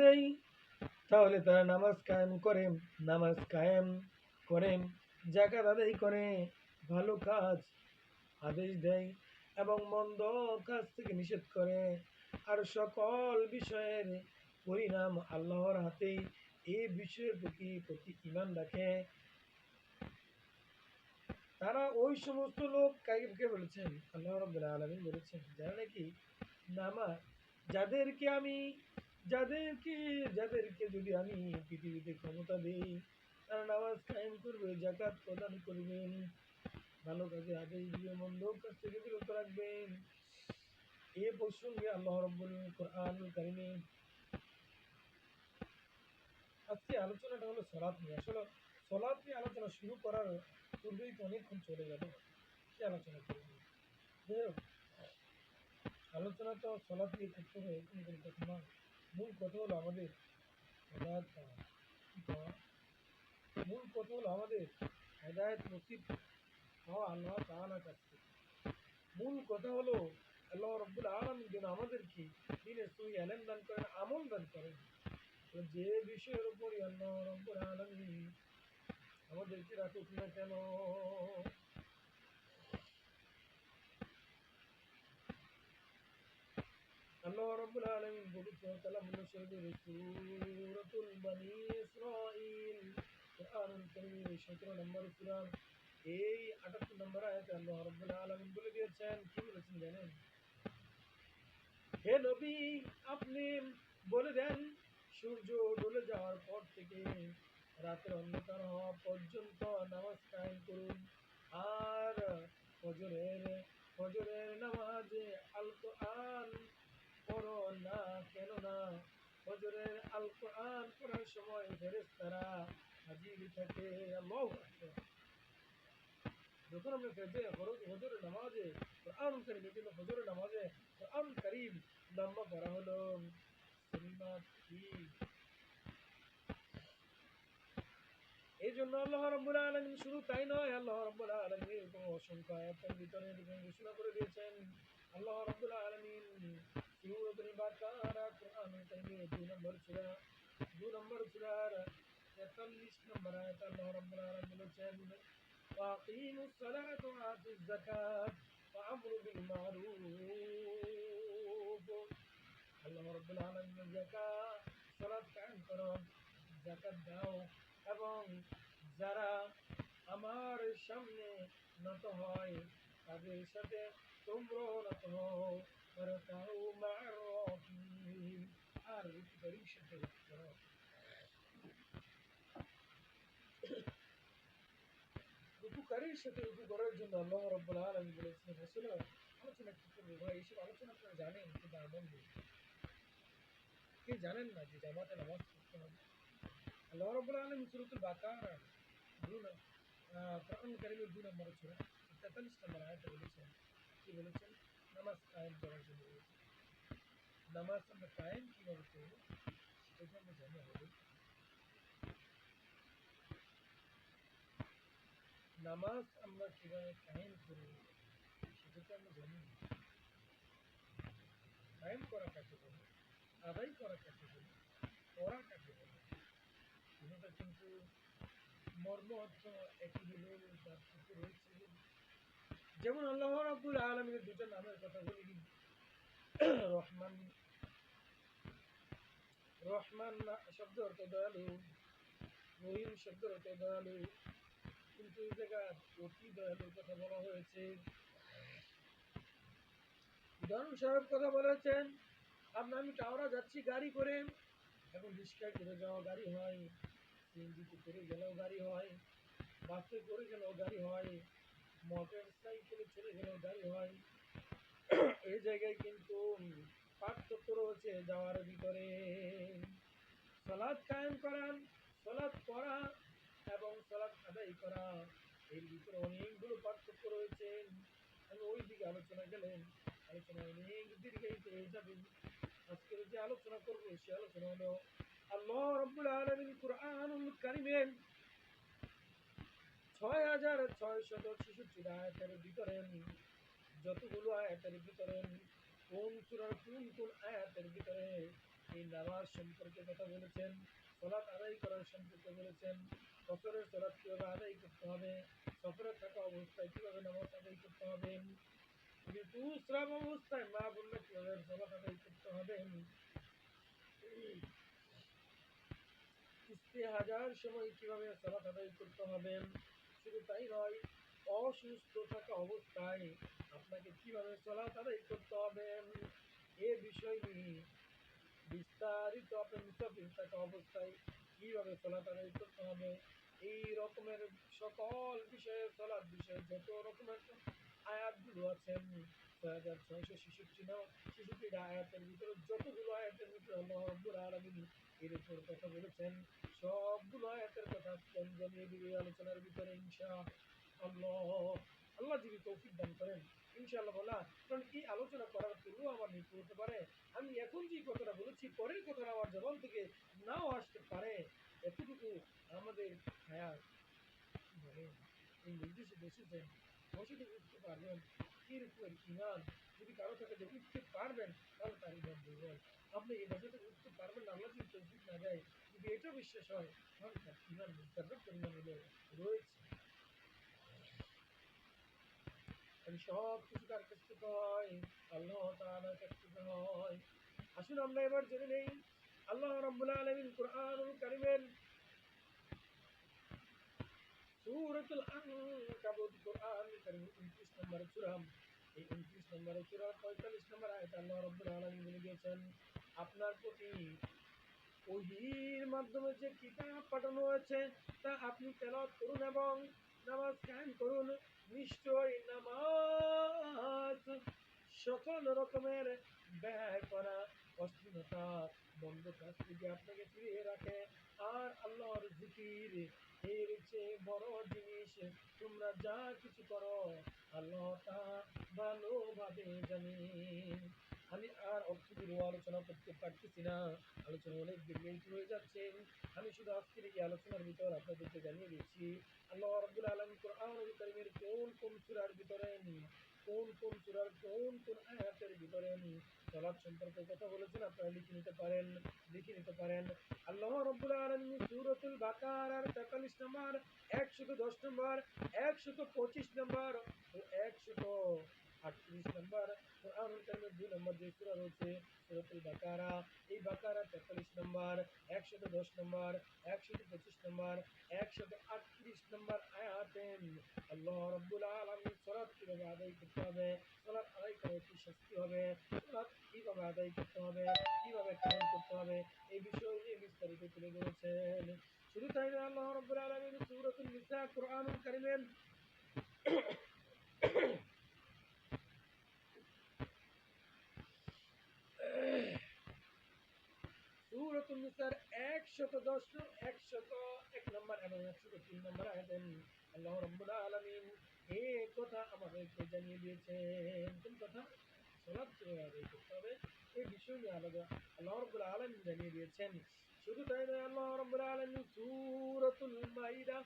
দেই, তাহলে তারা নামাজ কায়েম করে নামাজ কায়েম করে জাকাত আদায় করে, ভালো কাজ আদেশ দেয় এবং মন্দ কাজ থেকে নিষেধ করে। আর সকল বিষয়ের পরিণাম আল্লাহর হাতেই এই বিষয়ের প্রতি প্রতি ইমান রাখে। তারা ওই সমস্ত লোক কাকে বলেছেন? আল্লাহ রব্বুল আলমিন বলেছেন, যারা নাকি নামাজ যাদেরকে আমি যাদেরকে যাদেরকে যদি আমি পৃথিবীতে ক্ষমতা দিই তারা নামাজ কায়েম করবে জাকাত প্রদান করবেন। ভালো কাজে আদেশ দিবে মন্দ কাজ থেকে বিরত রাখবেন। এ প্রসঙ্গে আল্লাহ রব্বুল কোরআন কারিমে আজকে আলোচনাটা হলো সলাপ নিয়ে। আসলে সলাপ নিয়ে আলোচনা শুরু করার পূর্বেই তো অনেকক্ষণ চলে গেল। কি আলোচনা করব? যাই হোক, আলোচনা তো সলাৎ নিয়ে করতে হবে এরকম কোনো কথা না মূল কথা হলো আমাদের হেদায়ত মূল কথা হলো আমাদের হেদায়ত নসিব হওয়া আল্লাহ তাআলার কাছ মূল কথা হলো আল্লাহ রব্বুল আলমী যেন আমাদেরকে দিনের সহি এলেন দান করেন, আমল দান করেন। যে বিষয়ের উপরই আল্লাহ রব্বুল আলমী আমাদেরকে রাখুক না কেন? আল্লাহ রাব্বুল আলামিন পবিত্র 17 নম্বর সূরা এই 78 নম্বর আল্লাহ আলামিন বলে দিয়েছেন কি বলেছেন জানেন হে নবী আপনি বলে দেন সূর্য ডলে যাওয়ার পর থেকে রাতের অন্ধকার হওয়া পর্যন্ত নামাজ কায়েম করুন আর ফজরের ফজরের নামাজে আল কোরআন পড়ো না কেন? না আল কোরআন পড়ার সময় ফেরেশতারা হাজির থাকে, আল্লাহু যখন আমরা ফজরে ফরজ, ফজরের নামাজে কোরআন কারীম জন্য ফজরের নামাজে কোরআন কারীম লম্বা পড়া হলো এই জন্য আল্লাহ রাব্বুল আলামিন শুধু তাই নয়, আল্লাহ রাব্বুল আলামিন এরকম অসংখ্য আয়াতের ভিতরে ঘোষণা করে দিয়েছেন। আল্লাহ রাব্বুল আলামিন কারীমের দুই নম্বর সূরা দুই নম্বর সূরার 43 নম্বর আয়াত আল্লাহ রাব্বুল আলামিন বলেছেন وأقيموا الصلاة وآتوا الزكاة وأمروا بالمعروف আল্লাহ রাব্বুল আলামিন যাকাত সালাত কায়েম করো যাকাত দাও এবং যারা আমার সামনে নত হয় তাদের সাথে তোমরাও নত হও ওয়ারকাউ মা'আর রাকিন। আর রুকুকারীর সাথে রুকু করো রুকুকারীর সাথে রুকু করার জন্য আল্লাহ রাব্বুল আলামিন বলেছেন রাসূল আলোচনা কি করব ভাই এইসব আলোচনা আপনারা জানেন কিন্তু আনন্দ কে জানেন না যে জামাতে নামাজ পড়তে হবে আল্লাহ রাব্বুল আলামিন সূরাতুল বাকারা দুই নং- আহ, কোরআন কারীমের দুই নম্বর সূরা 43 নম্বর আয়াতে বলেছেন কি বলেছেন নামাজ কায়েম করার জন্য বলেছেন। নামাজ আমরা কীভাবে করব সেটা আমরা জানি আমাদের নামাজ আমরা কীভাবে কায়েম করব সেটা তো আমরা জানি। কায়েম করা কাকে বলে? আদায় করা কাকে বলে? কাকে বলে? কিন্তু মর্ম অর্থ একই পার্থক্য রয়েছে। যেমন আল্লাহ রাব্বুল আলমীর দুটো নামের কথা বলি। রহমান রহমান শব্দ অর্থ দয়ালু রহিম শব্দ অর্থ দয়ালু। কিন্তু এই জায়গায় অতি দয়ালুর কথা বলা হয়েছে। উদাহরণস্বরূপ কথা বলেছেন আপনার আমি টাওরা যাচ্ছি গাড়ি করে। এখন রিক্সায় করে যাওয়া গাড়ি হয়, সিএনজিতে করে গেলেও গাড়ি হয়, বাসে করে গেলেও গাড়ি হয়, মোটর সাইকেলে চলে গেলেও গাড়ি হয়। এই জায়গায় কিন্তু পার্থক্য রয়েছে যাওয়ার ভিতরে। সলাদ কায়েম করান সলাদ করা এবং সলাদ আদায় করা। এর ভিতরে অনেকগুলো পার্থক্য রয়েছে। আমি ওই দিকে আলোচনা গেলেন। আলোচনা অনেক দীর্ঘায়িত হয়ে যাবে আজকের যে আলোচনা করব, সে আলোচনা হলো, আল্লাহ রব্বুল আলমিন কুরআনুল কারিমের ছয় হাজার ছয়শত ছেষট্টি আয়াতের ভিতরে, যতগুলো আয়াতের ভিতরে কোন সুরার কোন কোন আয়াতের ভিতরে এই নামাজ সম্পর্কে কথা বলেছেন, সলাৎ আদায় করার সম্পর্কে বলেছেন সফরের সলাৎ কীভাবে আদায় করতে হবে, সফরে থাকা অবস্থায় কীভাবে নামাজ আদায় করতে হবে ঋতুস্রাব অবস্থায় মা বললে কীভাবে সলাৎ আদায় করতে হবে। হাজার সময় কীভাবে সালাত আদায় করতে হবে, শুধু তাই নয়, অসুস্থ থাকা অবস্থায় আপনাকে কীভাবে সালাত আদায় করতে হবে? থাকা অবস্থায় কীভাবে করতে হবে এই রকমের সকল বিষয়ে সালাত বিষয়ে যত রকমের আয়াতগুলো আছেন ছয় হাজার ছয়শো ছেষট্টি ছেষট্টিটা আয়াতের ভিতরে যতগুলো আয়াতের ভিতরে আলমিন এর উপর কথা বলেছেন, সবগুলো আয়াতের কথা জানিয়ে দিবে আলোচনার ভিতরে ইনশা আল্লাহ আল্লাহ যদি তৌফিক দান করেন, ইনশাআল্লাহ বলা কারণ এই আলোচনা করার পূর্বেও আমার মৃত্যু হতে পারে আমি এখন যে কথাটা বলেছি পরের কথাটা আমার জবান থেকে নাও আসতে পারে। এতটুকু আমাদের হায়াত মানে এই নির্দেশে বসেছেন বসে উঠতে পারবেন কীরকম ইমান যদি কারও থেকে যে উঠতে পারবেন, তাহলে তার ইমান দুর্বল আপনি এই বসে উঠতে পারবেন না, আল্লাহ যদি তৌফিক না দেয়, যদি এটা বিশ্বাস হয়, তাহলে তার ইমান মুস্তাবেক পরিমাণ রয়েছে। আমি সব কিছু তার কাছ থেকে হয় আল্লাহ তাআলার আমরা এবার জেনে নেই। আল্লাহ রাব্বুল আলামিন কোরআনুল কারীমের সূরাতুল আনকাবুত কোরআনুল কারীম 29 নম্বর সূরা। এই 29 নম্বর সূরা 45 নম্বর আয়াত আল্লাহ রাব্বুল আলামিন বলে দিয়েছেন, আপনার প্রতি ওহির মাধ্যমে যে কিতাব পাঠানো হয়েছে, তা আপনি তেলাওয়াত করুন এবং নামাজ কায়েম করুন। নিশ্চয় নামাজ সকল রকমের ব্যয় করা অশ্লীলতা বন্ধ কাজ থেকে আপনাকে ফিরিয়ে রাখে। আর আল্লাহর জিকির, এর চেয়ে বড় জিনিস, তোমরা যা কিছু করো, আল্লাহ তা ভালোভাবে জানি আমি আর অর্থগুলো আলোচনা করতে পারতেছি না। আলোচনা অনেক দীর্ঘায়িত হয়ে যাচ্ছে। আমি শুধু আজকের এই আলোচনার ভিতর আপনাদেরকে জানিয়ে দিচ্ছি আল্লাহ রাব্বুল আলামিন কোরআনুল কারীমের কোন কোন সূরার ভিতরে কোন কোন সূরার কোন কোন আয়াতের ভিতরে সালাত সম্পর্কে কথা বলেছেন আপনারা লিখে নিতে পারেন, লিখে নিতে পারেন। আল্লাহ রাব্বুল আলামিন সূরাতুল বাকারার 43 নম্বর 110 নম্বর 125 নম্বর ও 138 নম্বর কোরআনুল দুই নম্বর যে সূরা রয়েছে, সূরাতুল বাকারা, এই বাকারা 43 নম্বর 110 নম্বর 125 নম্বর 138 নম্বর আয়াতে আল্লাহ রাব্বুল আলামিন সালাত কীভাবে আদায় করতে হবে? সালাত আদায় করে কি হবে? সালাত কীভাবে আদায় করতে হবে? কীভাবে করতে হবে? এই বিষয় বিস্তারিত তুলে ধরেছেন। শুধু তাই না আল্লাহ রাব্বুল আলামিন সূরাতুল নিসা কোরআনুল সূরাতুন নিসার 110 101 নম্বর এবং 103 নম্বর আয়াতে আল্লাহ রাব্বুল আলামিন এই কথা আমাদেরকে জানিয়ে দিয়েছেন। কোন কথা? কীভাবে করতে হবে। এই বিষয় নিয়ে আলাদা আল্লাহ রাব্বুল আলামিন জানিয়ে দিয়েছেন। শুধু তাই নয়, আল্লাহ রাব্বুল আলামিন সূরাতুল মাইদা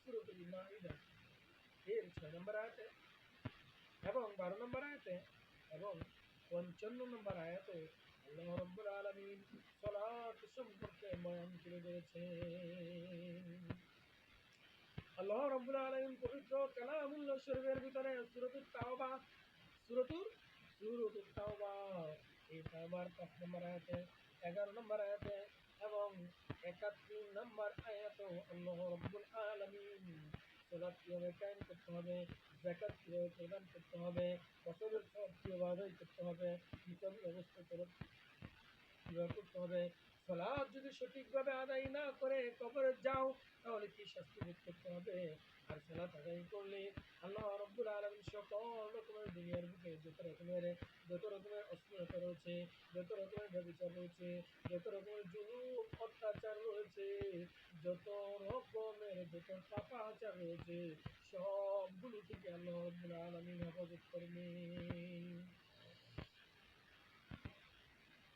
সূরাতুল মাইদা, এর 6 নম্বর আয়াতে এবং 12 নম্বর আয়াতে এবং 55 নম্বর আয়াতে আল্লাহ রাব্বুল আলামিন সালাত সম্পর্কে বয়ান করে দিয়েছেন আল্লাহ রাব্বুল আলামিন পবিত্র কালামুল্লাহ শরীফের ভিতরে সূরাতুত তাওবা সূরাতুর সূরাতুত তাওবা, এই তাওবার 5 নম্বর আয়াতে 11 নম্বর আয়াতে এবং 71 নম্বর আয়াতে আল্লাহ রাব্বুল আলামিন সালাত কীভাবে কায়েম করতে হবে যাকাত কীভাবে প্রদান করতে হবে বছরের সব কীভাবে আদায় করতে সালাদ যদি সঠিকভাবে আদায় না করে কবরে যাও, তাহলে কি শাস্তি ভোগ করতে হবে? আর সালাত আদায় করলে আল্লাহ রব্বুল আলমীর সকল রকমের দুনিয়ার বুকে যত রকমের যত রকমের অশ্লীলতা রয়েছে, যত রকমের ব্যবচার রয়েছে, যত রকমের জুলুম, অত্যাচার রয়েছে, যত রকমের যত পাপাচার রয়েছে, সবগুলো থেকে আল্লাহ রব্বুল আলমিন হেফাজত করবেন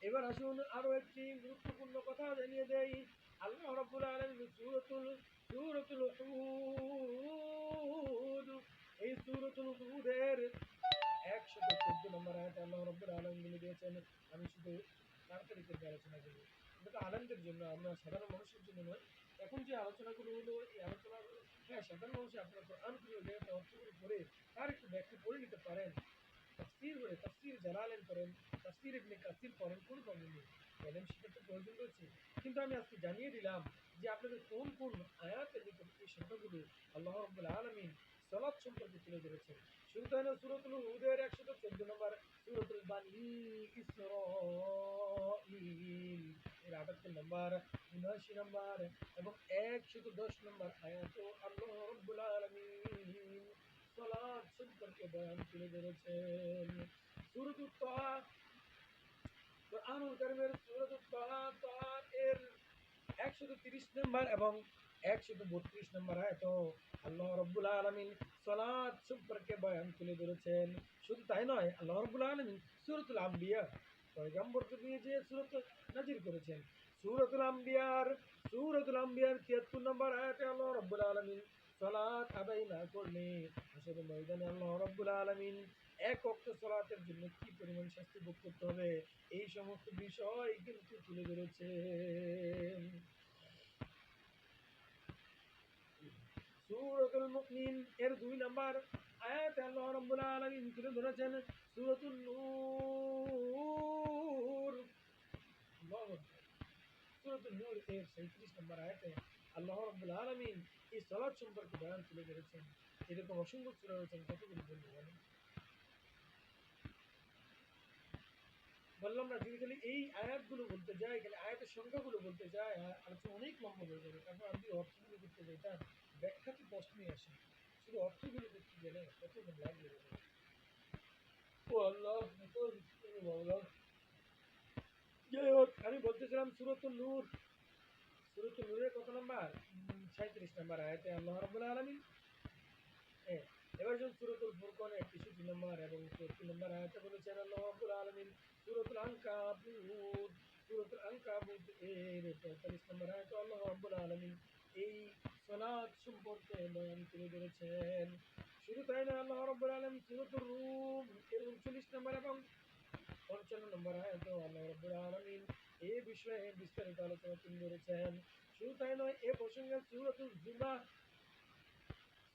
এবার আসুন আরও একটি গুরুত্বপূর্ণ কথা জানিয়ে দেই। আল্লাহ রাব্বুল আলামিন সূরাতুল সূরাতুল এই সূরাতুল হুদের 114 নম্বর আয়াতে আল্লাহ রাব্বুল আলামিন বলে দিয়েছেন। আমি শুধু তাড়াতাড়ি করে আলোচনা করব এটা তো আনন্দের জন্য, আমরা সাধারণ মানুষের জন্য নয়। এখন যে আলোচনাগুলো হলো, এই আলোচনাগুলো হ্যাঁ সাধারণ মানুষ আপনার কোরআন প্রিয় জায়গাতে অর্থগুলো করে তার একটু ব্যাখ্যা করে নিতে পারেন। তাফসির তাফসির জালালেন করেন তাফসির ইবনে কাসির করেন কোনো প্রবলেম নেই? এলএম শিক্ষার প্রয়োজন রয়েছে। কিন্তু আমি আজকে জানিয়ে দিলাম যে আপনাদের কোন কোন আয়াতের ভিতর এই সংখ্যাগুলো আল্লাহ রব্বুল আলমিন সলাদ সম্পর্কে তুলে ধরেছেন? শুরুতে হলো সুরতুল হুদের একশত চোদ্দ নম্বর সুরতুল বানি ইসরাইল এর আটাত্তর নম্বর, উনআশি নম্বর এবং একশত দশ নম্বর আয়াত আল্লাহ রব্বুল আলমিন। সলাদ সম্পর্কে বয়ান তাহা এর 130 নম্বর এবং 132 নম্বর আয়াত। আল্লাহ রাব্বুল আলামিন সালাত সম্পর্কে বয়ান তুলে ধরেছেন। শুধু তাই নয়, আল্লাহ রাব্বুল আলামিন সূরাতুল আম্বিয়া পয়গম্বরকে নিয়ে যে নাজিল করেছেন। সূরাতুল আম্বিয়ার সূরাতুল আম্বিয়ার 73 নম্বর আয়াতে আল্লাহ রাব্বুল আলামিন সালাত আদায় না করলে আসলে ময়দানে আল্লাহ রাব্বুল আলামিন এক অক্ত সলাতের জন্য কি পরিমাণ শাস্তি ভোগ করতে হবে? এই সমস্ত বিষয় কিন্তু তুলে ধরেছেন। সূরাতুল মুমিন এর দুই নাম্বার আয়াত আল্লাহ রাব্বুল আলামিন তুলে ধরেছেন, সূরাতুন নূর। সূরাতুন নূর এর 37 নম্বর আয়াতে আল্লাহ রাব্বুল আলামিন এই সালাত সম্পর্কে বয়ান তুলে ধরেছেন। এরকম অসংখ্য সূরা রয়েছেন কতগুলো বলব বলেন? বললাম না, যদি খালি এই আয়াতগুলো বলতে যাই, খালি আয়াতের সংখ্যাগুলো বলতে যাই আ- আলোচনা অনেক লম্বা হয়ে যাবে। তারপর আমি অর্থগুলো করতে যাই, তার ব্যাখ্যা তো প্রশ্নই আসে শুধু অর্থগুলো করতে গেলে কতক্ষণ লাগবে ও আল্লাহ। যাই হোক, আমি বলতেছিলাম সুরতুল নূর। সুরতুল নূরের কত নাম্বার? সাঁত্রিশ নাম্বার আয়াতে আল্লাহ রাব্বুল আলামিন। এবার যখন সুরতুল ফুরকানের তেষট্টি নম্বর এবং চৌত্রিশ নম্বর আয়াতে বলেছেন আল্লাহ রাব্বুল আলামিন, সুরতুল আনকাবুত সুরতুল আনকাবুত এর পঁয়তাল্লিশ নম্বর আয়াতে আল্লাহ রাব্বুল আলামিন এই সালাত সম্পর্কে বয়ান তুলে ধরেছেন শুধু না, আল্লাহ রাব্বুল আলামিন সুরতুল রুম এর উনচল্লিশ নম্বর এবং পঞ্চান্ন নম্বর আয়াতে আল্লাহ রাব্বুল আলামিন এই বিষয়ে বিস্তারিত আলোচনা তুলে ধরেছেন শুধু তাই নয়, এ প্রসঙ্গে সুরতুল জুমা,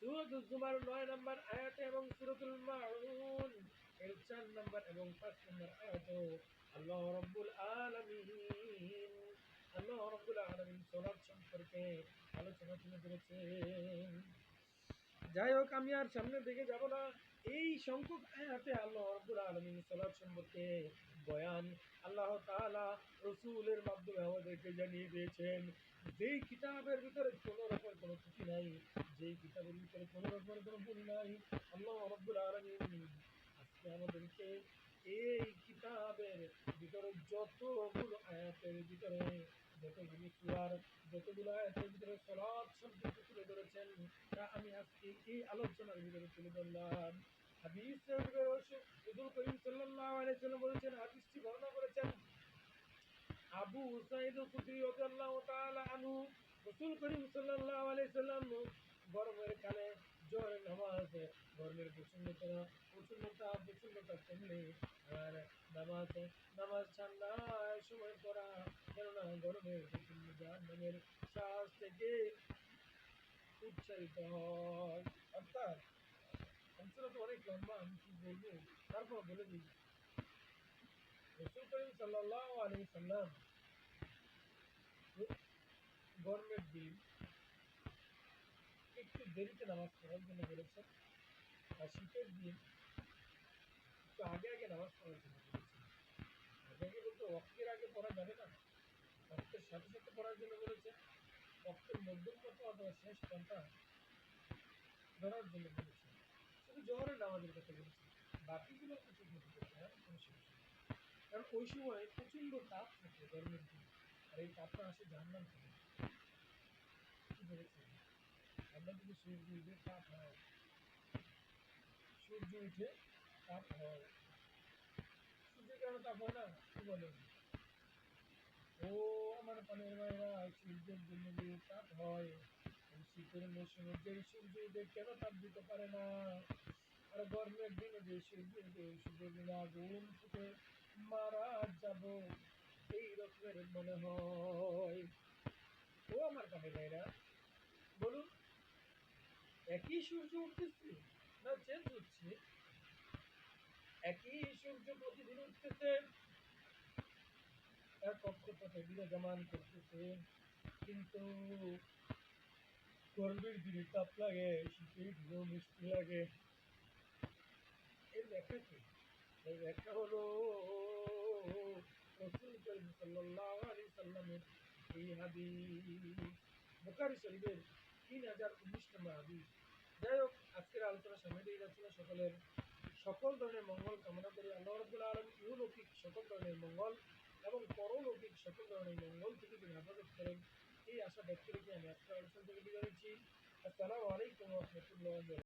সুরতুল জুমার নয় নম্বর আয়াতে এবং সুরতুল এর চার নম্বর এবং পাঁচ নম্বর আয়াত আল্লাহ রব্বুল আলামিন, আল্লাহ রব্বুল আলামিন সালাত সম্পর্কে আলোচনা তুলে ধরেছেন যাই হোক, আমি আর সামনে দিকে যাব না। এই সংখ্যক আয়াতে আল্লাহ রব্বুল আলামিন সালাত সম্পর্কে বয়ান আল্লাহ তাআলা রসুলের মাধ্যমে আমাদেরকে জানিয়ে দিয়েছেন যেই কিতাবের ভিতরে কোনো রকমের কোনো ত্রুটি নাই যেই কিতাবের ভিতরে কোনো রকমের কোনো ভুল নাই, আল্লাহ রব্বুল আলামিন আজকে আমাদেরকে এই কিতাবের ভিতরে যতগুলো আয়াতের ভিতরে যতগুলো সুরার যতগুলো আয়াতের ভিতরে সলাপ আলাইহি বলেছেন, হাদিসটি বর্ণনা করেছেন, আবু সাইদ খুদরি রাদিয়াল্লাহু তাআলা আনহু, রাসূল করিম সাল্লাম গরমের কালে জোহরের নামাজ গরমের প্রচন্ডতা প্রচন্ডতা প্রচন্ডতা কমলে আর নামাজ নামাজ ঠান্ডার সময় পড়া কেননা গরমের প্রচণ্ড জাহান্নামের শ্বাস থেকে উচ্চারিত হয় অর্থাৎ অঞ্চল তো অনেক লম্বা আমি কি বলব তারপর বলে দিই রসুল করিম সাল্লাল্লাহু আলাইহি সাল্লাম গরমের দিন একটু দেরিতে নামাজ পড়ার জন্য বলেছেন আর শীতের দিন একটু আগে আগে নামাজ পড়ার জন্য বলেছেন আগে আগে বলতে অক্টের আগে পড়া যাবে না। অক্টের সাথে সাথে পড়ার জন্য বলেছেন অক্টের মধ্যম কথা অথবা শেষ ঘণ্টা ধরার জন্য বলেছেন শুধু জোহরের নামাজের কথা বলেছেন বাকিগুলো কিছু কোনো সমস্যা কারণ ওই সময় প্রচণ্ড তাপ থাকে গরমের দিন। আর এই তাপটা আসে থেকে। কি বলেছেন আমরা যদি সূর্য উঠে, তাপ হয়। সূর্য উঠে, তাপ হয়। সূর্যের কারণে তাপ হয় না? কি বলেন? ও আমার পানের মায়েরা সূর্যের জন্য যে তাপ হয় শীতের মৌসুমে যে সূর্য উঠে কেন তাপ দিতে পারে না? আর গরমের দিনে যে সূর্য উঠে, সূর্যের আগুন ফুটে, মারা যাব, এই রকমের মনে হয়। ও আমার কানে ভাইরা, বলুন। একই সূর্য উঠতেছে? না চেঞ্জ হচ্ছে। একই সূর্য প্রতিদিন উঠতেছে। তার কক্ষপথে বিরাজমান করতেছে। কিন্তু গরমের দিনে তাপ লাগে, শীতের দিনেও মিষ্টি লাগে। এর ব্যাখ্যা কি? এর ব্যাখ্যা হলো রসুল করিম সাল্লাল্লাহু আলাইহি সাল্লামের এই হাদিস। বুখারী শরীফের তিন হাজার উনিশ নম্বর হাদিস যাই হোক, আজকের আলোচনা সামনে দিয়ে যাচ্ছিল সকলের সকল ধরনের মঙ্গল কামনা করি। আল্লাহ রবুল্লা আলম ইউলৌকিক সকল ধরনের মঙ্গল এবং পরলৌকিক সকল ধরনের মঙ্গল থেকে তিনি হেফাজত করেন। এই আশা ব্যক্ত রেখে আমি আজকের আলোচনা থেকে বিদায় নিচ্ছি। আসসালামু আলাইকুম রহমতুল্লাহ